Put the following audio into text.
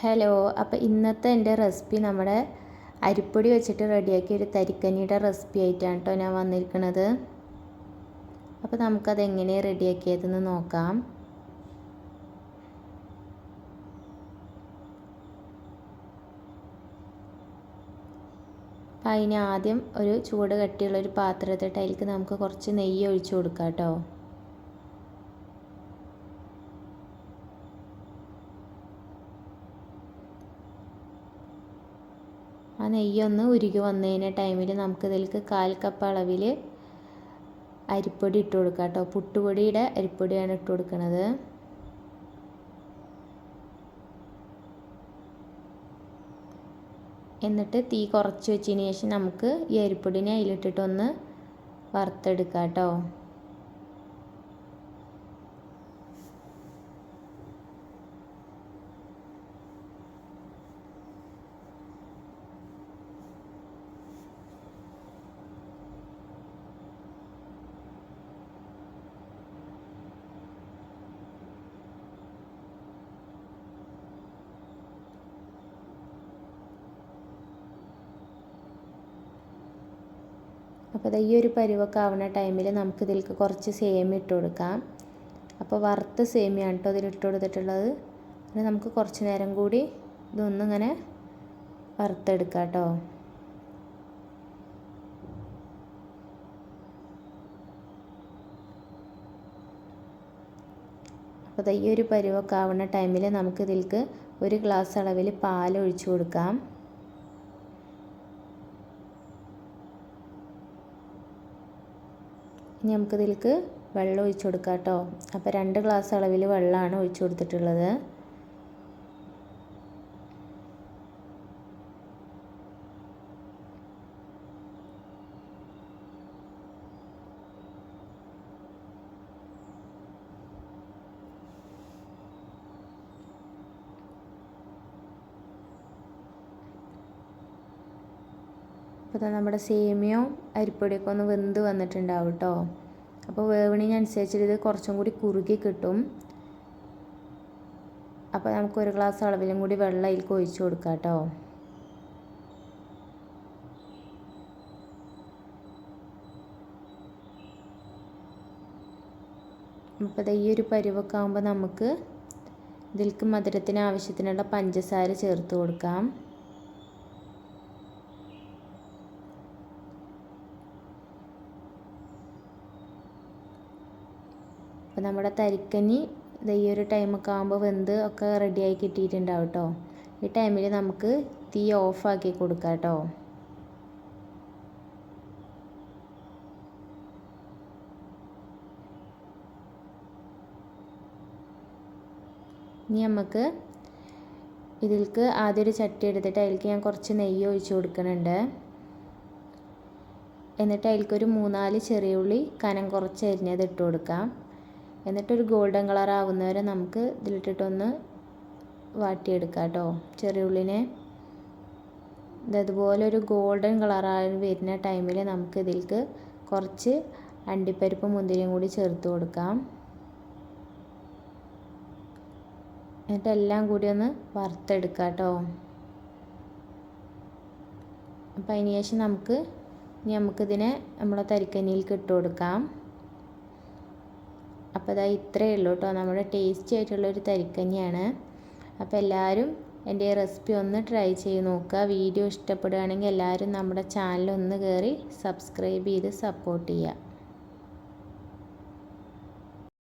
Hello അപ്പോൾ ഇന്നത്തെ എന്റെ റെസിപ്പി നമ്മുടെ അരിപ്പൊടി വെച്ചിട്ട് റെഡിയാക്കിയ ഒരു തരിക്കനിയുടെ റെസിപ്പി ആയിട്ടാണ് കേട്ടോ ഞാൻ വന്നിരിക്കുന്നത് അപ്പോൾ നമുക്കത് എങ്ങനെയാണ് റെഡിയാക്കിയതെന്ന് നോക്കാം. അതിന് ആദ്യം ഒരു ചൂട് കട്ടിയുള്ള ഒരു പാത്രത്തിട്ട് അതിലേക്ക് നമുക്ക് കുറച്ച് നെയ്യ് ഒഴിച്ചു കൊടുക്കാം കേട്ടോ. ആ നെയ്യൊന്ന് ഉരുകി വന്നതിന് ടൈമിൽ നമുക്ക് ഇതിലേക്ക് കാൽ കപ്പ് അളവിൽ അരിപ്പൊടി ഇട്ട് കൊടുക്കാം കേട്ടോ. പുട്ടുപൊടിയുടെ അരിപ്പൊടിയാണ് ഇട്ട് കൊടുക്കുന്നത് എന്നിട്ട് തീ കുറച്ച് വെച്ചതിന് ശേഷം നമുക്ക് ഈ അരിപ്പൊടിനെ അതിലിട്ടിട്ടൊന്ന് വറുത്തെടുക്കാം കേട്ടോ. അപ്പോൾ ഈ ഒരു പരുവൊക്കെ ആവുന്ന ടൈമിൽ നമുക്ക് ഇതിലേക്ക് കുറച്ച് സേമിയ ഇട്ട് കൊടുക്കാം. അപ്പോൾ വറുത്ത സേമിയാണ് കേട്ടോ ഇതിൽ ഇട്ട് കൊടുത്തിട്ടുള്ളത്. അത് നമുക്ക് കുറച്ച് നേരം കൂടി ഇതൊന്നിങ്ങനെ വറുത്തെടുക്കാം കേട്ടോ അപ്പോൾ ഈ ഒരു പരുവൊക്കെ ആവുന്ന ടൈമിൽ നമുക്ക് ഇതിലേക്ക് ഒരു ഗ്ലാസ് അളവിൽ പാൽ ഒഴിച്ചു കൊടുക്കാം. ഇനി നമുക്കിതിലേക്ക് വെള്ളം ഒഴിച്ചു കൊടുക്കാം കേട്ടോ അപ്പോൾ രണ്ട് ഗ്ലാസ് അളവിൽ വെള്ളമാണ് ഒഴിച്ചു കൊടുത്തിട്ടുള്ളത്. അപ്പോൾ നമ്മുടെ സേമിയോ അരിപ്പൊടിയൊക്കെ ഒന്ന് വെന്ത് വന്നിട്ടുണ്ടാവും കേട്ടോ അപ്പോൾ വേവണിനനുസരിച്ചിട്ട് ഇത് കുറച്ചും കൂടി കുറുകി കിട്ടും. അപ്പോൾ നമുക്ക് ഒരു ഗ്ലാസ് അളവിലും കൂടി വെള്ളം അതിലേക്ക് ഒഴിച്ച് കൊടുക്കാം കേട്ടോ അപ്പോൾ ഈ ഒരു പരുവൊക്കെ ആകുമ്പോൾ നമുക്ക് ഇതിൽക്ക് മധുരത്തിന് ആവശ്യത്തിനുള്ള പഞ്ചസാര ചേർത്ത് കൊടുക്കാം. അപ്പോൾ നമ്മുടെ തരിക്കനി ഈ ഒരു ടൈമൊക്കെ ആകുമ്പോൾ വെന്ത് ഒക്കെ റെഡിയായി കിട്ടിയിട്ടുണ്ടാവും കേട്ടോ ഈ ടൈമിൽ നമുക്ക് തീ ഓഫാക്കി കൊടുക്കാം കേട്ടോ ഇനി നമുക്ക് ഇതിൽക്ക് ആദ്യം ഒരു ചട്ടി എടുത്തിട്ട് അതിലേക്ക് ഞാൻ കുറച്ച് നെയ്യ് ഒഴിച്ച് കൊടുക്കുന്നുണ്ട്. എന്നിട്ട് അതിലേക്ക് ഒരു മൂന്നാൽ ചെറിയ ഉള്ളി കനം കുറച്ച് അരിഞ്ഞത് ഇട്ട് കൊടുക്കാം. എന്നിട്ടൊരു ഗോൾഡൻ കളർ ആവുന്നവരെ നമുക്ക് ഇതിലിട്ടിട്ടൊന്ന് വാട്ടിയെടുക്കാം കേട്ടോ. ചെറിയ ഉള്ളിനെ. ഇതുപോലെ ഒരു ഗോൾഡൻ കളറായി വരുന്ന ടൈമിൽ നമുക്ക് ഇതിലേക്ക് കുറച്ച് അണ്ടിപ്പരിപ്പ് മുന്തിരിയും കൂടി ചേർത്ത് കൊടുക്കാം. എന്നിട്ട് എല്ലാം കൂടി ഒന്ന് വറുത്തെടുക്കാം കേട്ടോ. അപ്പോൾ അതിന് ശേഷം നമുക്ക് ഇനി നമുക്കിതിനെ നമ്മളെ തരിക്കനിയിലേക്ക് ഇട്ട് കൊടുക്കാം. അപ്പോൾ അതാ ഇത്രയേ ഉള്ളൂ കേട്ടോ. നമ്മുടെ ടേസ്റ്റി ആയിട്ടുള്ള ആയിട്ടുള്ളൊരു തരിക്കഞ്ഞിയാണ്. അപ്പോൾ എല്ലാവരും എന്റെ റെസിപ്പി ഒന്ന് ട്രൈ ചെയ്ത് നോക്കുക. വീഡിയോ ഇഷ്ടപ്പെടുകയാണെങ്കിൽ എല്ലാവരും നമ്മുടെ ചാനൽ ഒന്ന് കയറി സബ്സ്ക്രൈബ് ചെയ്ത് സപ്പോർട്ട് ചെയ്യുക.